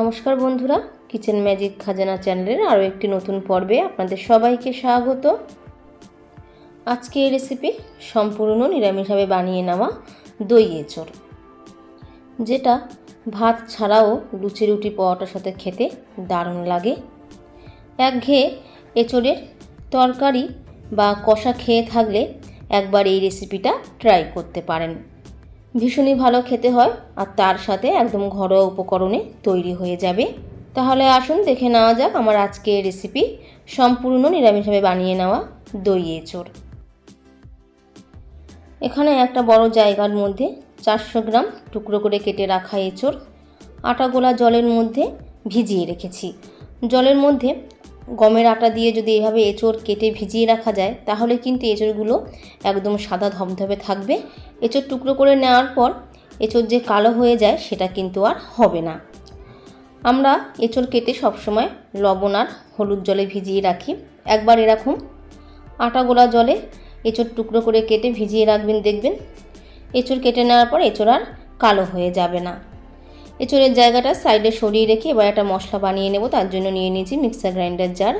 নমস্কার বন্ধুরা kitchen magic খাজানা চ্যানেলের আরও একটি নতুন পর্বে আপনাদের সবাইকে স্বাগত। আজকে এই রেসিপি সম্পূর্ণ নিরামিষভাবে বানিয়ে নেওয়া দই এঁচড়, যেটা ভাত ছাড়াও লুচি রুটি পরোটার সাথে খেতে দারুণ লাগে। একঘেয়ে এঁচড়ের তরকারি বা কষা খেয়ে থাকলে একবার এই রেসিপিটা ট্রাই করতে পারেন। ভীষণই ভালো খেতে হয় আর তার সাথে একদম ঘরোয়া উপকরণে তৈরি হয়ে যাবে। তাহলে আসুন দেখে নেওয়া যাক আমার আজকের রেসিপি সম্পূর্ণ নিরামিষভাবে বানিয়ে নেওয়া দই এঁচড়। এখানে একটা বড় জায়গার মধ্যে চারশো গ্রাম টুকরো করে কেটে রাখা এঁচড়, আটা গোলা জলের মধ্যে ভিজিয়ে রেখেছি। জলের মধ্যে গমের আটা দিয়ে যদি এভাবে এঁচড় কেটে ভিজিয়ে রাখা যায়, তাহলে কিন্তু এঁচড়গুলো একদম সাদা ধবধবে থাকবে এঁচড় টুকরো করে নেওয়ার পর এঁচড় যে কালো হয়ে যায় সেটা কিন্তু আর হবে না। আমরা এঁচড় কেটে সবসময় লবণ আর হলুদ জলে ভিজিয়ে রাখি। একবার এরকম আটা গোলা জলে এঁচড় টুকরো করে কেটে ভিজিয়ে রাখবেন, দেখবেন এঁচড় কেটে নেওয়ার পর এঁচড় আর কালো হয়ে যাবে না। এঁচড়ের জায়গাটা সাইডে সরিয়ে রেখে এবার একটা মশলা বানিয়ে নেব, তার জন্য নিয়ে নিয়েছি মিক্সার গ্রাইন্ডার জার।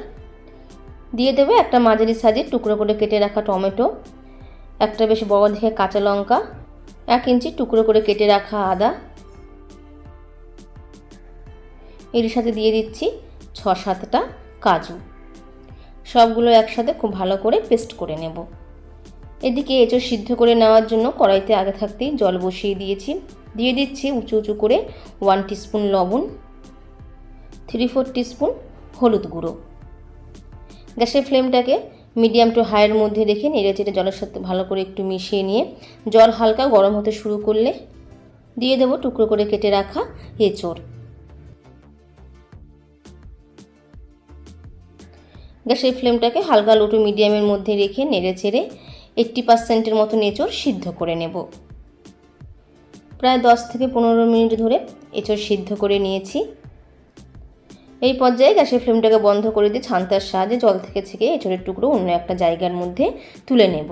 দিয়ে দেবো একটা মাঝারি সাইজের টুকরো করে কেটে রাখা টমেটো। একটা বেশ বড় দেখে কাঁচা লঙ্কা, এক ইঞ্চি টুকরো করে কেটে রাখা আদা। এর সাথে দিয়ে দিচ্ছি ছ সাতটা কাজু। সবগুলো একসাথে খুব ভালো করে পেস্ট করে নেব। এদিকে এঁচড় সিদ্ধ করে নেওয়ার জন্য কড়াইতে আগে থাকতেই জল বসিয়ে দিয়েছি। দিয়ে দিচ্ছি উঁচু উঁচু করে ওয়ান টিস্পুন লবণ, থ্রি ফোর টিস্পুন হলুদ গুঁড়ো। গ্যাসের ফ্লেমটাকে মিডিয়াম টু হাইয়ের মধ্যে রেখে নেড়ে চেড়ে জলের সাথে ভালো করে একটু মিশিয়ে নিয়ে জল হালকা গরম হতে শুরু করলে দিয়ে দেবো টুকরো করে কেটে রাখা এঁচড়। গ্যাসের ফ্লেমটাকে হালকা লোটু মিডিয়ামের মধ্যে রেখে নেড়ে চেড়ে এইট্টি পার্সেন্টের মতো এঁচড় সিদ্ধ করে নেব। প্রায় দশ থেকে পনেরো মিনিট ধরে এঁচড় সিদ্ধ করে নিয়েছি। এই পর্যায়ে গ্যাসের ফ্লেমটাকে বন্ধ করে দিয়ে ছান্তার সাহায্যে জল থেকে ছেঁকে এঁচড়ের টুকরো অন্য একটা জায়গার মধ্যে তুলে নেব।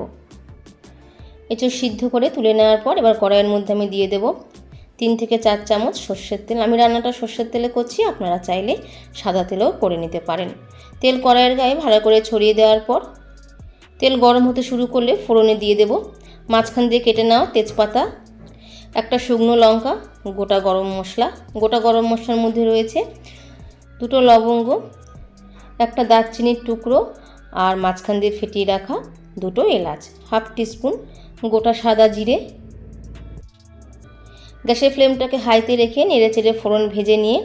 এঁচড় সিদ্ধ করে তুলে নেওয়ার পর এবার কড়াইয়ের মধ্যে আমি দিয়ে দেব তিন থেকে চার চামচ সর্ষের তেল। আমি রান্নাটা সর্ষের তেলে করছি, আপনারা চাইলে সাদা তেলেও করে নিতে পারেন। তেল কড়াইয়ের গায়ে ভালো করে ছড়িয়ে দেওয়ার পর তেল গরম হতে শুরু করলে ফোড়নে দিয়ে দেব। মাঝখান দিয়ে কেটে নেওয়া তেজপাতা, একটা শুকনো লঙ্কা, গোটা গরম মশলা। গোটা গরম মশলার মধ্যে রয়েছে দুটো লবঙ্গ, একটা দারচিনির টুকরো আর মাঝখান দিয়ে ফেটিয়ে রাখা দুটো এলাচ, হাফ টিস্পুন গোটা সাদা জিরে। গ্যাসের ফ্লেমটাকে হাইতে রেখে নেড়ে চেড়ে ফোড়ন ভেজে নিয়ে,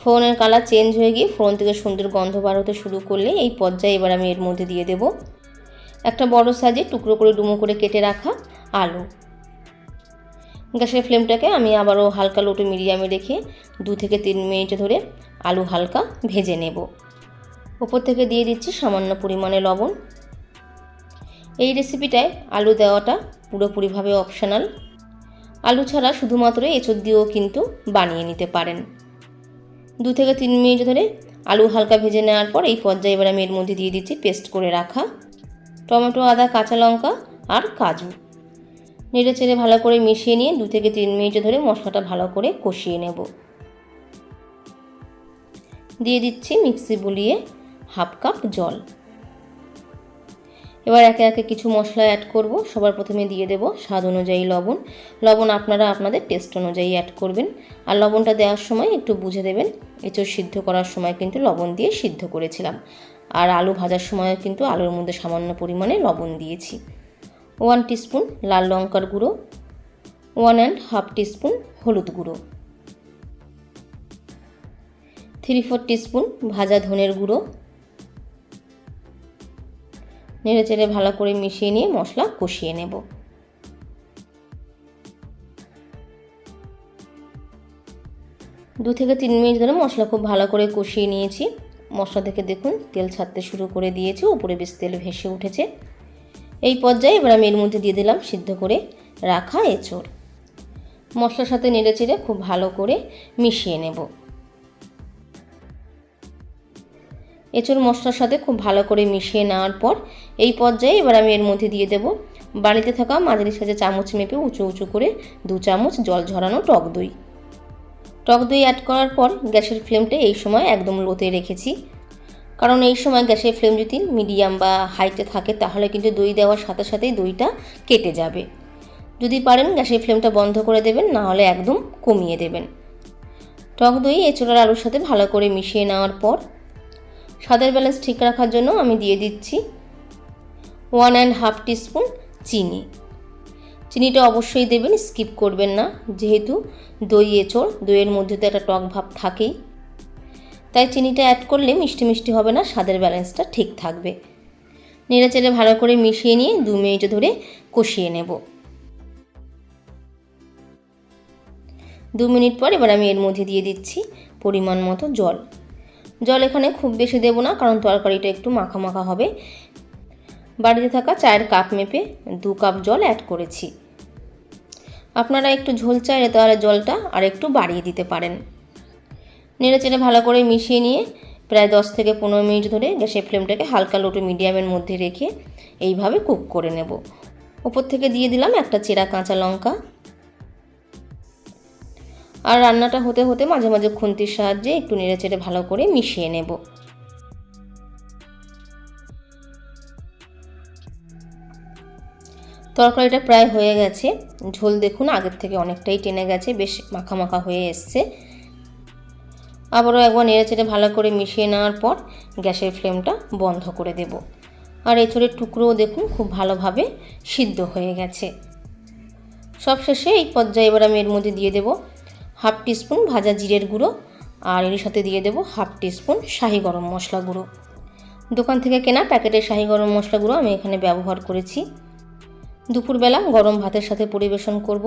ফোড়নের কালার চেঞ্জ হয়ে গিয়ে ফোড়ন থেকে সুন্দর গন্ধ বার হতে শুরু করলে এই পর্যায়ে এবার আমি এর মধ্যে দিয়ে দেব। একটা বড় সাইজে টুকরো করে ডুমো করে কেটে রাখা আলু। গ্যাসের ফ্লেমটাকে আমি আবারও হালকা লোটো মিডিয়ামে রেখে দু থেকে তিন মিনিট ধরে আলু হালকা ভেজে নেব। ওপর থেকে দিয়ে দিচ্ছি সামান্য পরিমাণে লবণ। এই রেসিপিটায় আলু দেওয়াটা পুরোপুরিভাবে অপশনাল আলু ছাড়া শুধুমাত্র এঁচড় দিয়েও কিন্তু বানিয়ে নিতে পারেন। দু থেকে তিন মিনিট ধরে আলু হালকা ভেজে নেওয়ার পর এই পর্যায়ে এবার আমি এর মধ্যে দিয়ে দিচ্ছি পেস্ট করে রাখা। টমেটো, আদা, কাঁচা লঙ্কা আর কাজু। নেড়ে চেড়ে ভালো করে মিশিয়ে নিয়ে দু থেকে তিন মিনিট ধরে মশলাটা ভালো করে কষিয়ে নেব। দিয়ে দিচ্ছি মিক্সি বুলিয়ে হাফ কাপ জল। এবার একে একে কিছু মশলা অ্যাড করব। সবার প্রথমে দিয়ে দেব স্বাদ অনুযায়ী লবণ। লবণ আপনারা আপনাদের টেস্ট অনুযায়ী অ্যাড করবেন। আর লবণটা দেওয়ার সময় একটু বুঝে দেবেন। এঁচড় সিদ্ধ করার সময় কিন্তু লবণ দিয়ে সিদ্ধ করেছিলাম। আর আলু ভাজার সময় কিন্তু আলুর মধ্যে সামান্য পরিমাণে লবণ দিয়েছি। ওয়ান টিস্পুন লাল লঙ্কার গুঁড়ো, ওয়ান অ্যান্ড হাফ টিস্পুন হলুদ গুঁড়ো। থ্রি ফোর টিস্পুন ভাজা ধনের গুঁড়ো। নেড়ে চেড়ে ভালো করে মিশিয়ে নিয়ে মশলা কষিয়ে নেব। দু থেকে তিন মিনিট ধরে মশলা খুব ভালো করে কষিয়ে নিয়েছি। মশলা থেকে দেখুন তেল ছাড়তে শুরু করে দিয়েছি, উপরে বেশ তেল ভেসে উঠেছে। এই পর্যায়ে এবার আমি এর মধ্যে দিয়ে দিলাম সিদ্ধ করে রাখা এঁচড়। মশলার সাথে নেড়ে চেড়ে খুব ভালো করে মিশিয়ে নেব। এঁচড় মশলার সাথে খুব ভালো করে মিশিয়ে নেওয়ার পর এই পর্যায়ে এবার আমি এর মধ্যে দিয়ে দেব বাড়িতে থাকা মাঝারি সাজে চামচ মেপে উঁচু উঁচু করে দু চামচ জল ঝরানো টক দই। টক দই অ্যাড করার পর গ্যাসের ফ্লেমটা এই সময় একদম লোতে রেখেছি। কারণ এই সময় গ্যাসের ফ্লেম যদি মিডিয়াম বা হাইতে থাকে, তাহলে কিন্তু দই দেওয়ার সাথে সাথেই দইটা কেটে যাবে। যদি পারেন গ্যাসের ফ্লেমটা বন্ধ করে দেবেন, না হলে একদম কমিয়ে দেবেন। টক দই, এঁচোড়ার আলুর সাথে ভালো করে মিশিয়ে নেওয়ার পর স্বাদের ব্যালেন্স ঠিক রাখার জন্য আমি দিয়ে দিচ্ছি ওয়ান অ্যান্ড হাফ টিস্পুন চিনি। চিনিটা অবশ্যই দেবেন, স্কিপ করবেন না। যেহেতু দই, এঁচড়, দইয়ের মধ্যে তো একটা টক ভাব থাকেই। তাই চিনিটা অ্যাড করলে মিষ্টি মিষ্টি হবে না, স্বাদের ব্যালেন্সটা ঠিক থাকবে। নেড়েচেড়ে ভালো করে মিশিয়ে নিয়ে দু মিনিট ধরে কষিয়ে নেব। দু মিনিট পর এবার আমি এর মধ্যে দিয়ে দিচ্ছি পরিমাণ মতো জল। জল এখানে খুব বেশি দেবো না, কারণ তরকারিটা একটু মাখা মাখা হবে। বাড়িতে থাকা চায়ের কাপ মেপে দু কাপ জল অ্যাড করেছি। আপনারা একটু ঝোল চাইলে তাহলে জলটা আর একটু বাড়িয়ে দিতে পারেন। নেড়ে চেড়ে ভালো করে মিশিয়ে নিয়ে প্রায় দশ থেকে পনেরো মিনিট ধরে গ্যাসের ফ্লেমটাকে হালকা লোটো মিডিয়ামের মধ্যে রেখে এইভাবে কুক করে নেব। ওপর থেকে দিয়ে দিলাম একটা চেরা কাঁচা লঙ্কা। আর রান্নাটা হতে হতে মাঝে মাঝে খুন্তির সাহায্যে একটু নেড়ে চেড়ে ভালো করে মিশিয়ে নেব। তরকারিটা প্রায় হয়ে গেছে। ঝোল দেখুন আগের থেকে অনেকটাই টেনে গেছে, বেশ মাখা মাখা হয়ে এসছে। আবারও একবার নেড়ে চেড়ে ভালো করে মিশিয়ে নেওয়ার পর গ্যাসের ফ্লেমটা বন্ধ করে দেব। আর এঁচড়ের টুকরোও দেখুন খুব ভালোভাবে সিদ্ধ হয়ে গেছে। সবশেষে এই পর্যায়ে এবার আমি এর মধ্যে দিয়ে দেব হাফ টিস্পুন ভাজা জিরের গুঁড়ো আর এর সাথে দিয়ে দেব হাফ টিস্পুন শাহি গরম মশলা গুঁড়ো। দোকান থেকে কেনা প্যাকেটের শাহি গরম মশলা গুঁড়ো আমি এখানে ব্যবহার করেছি। দুপুরবেলা গরম ভাতের সাথে পরিবেশন করব।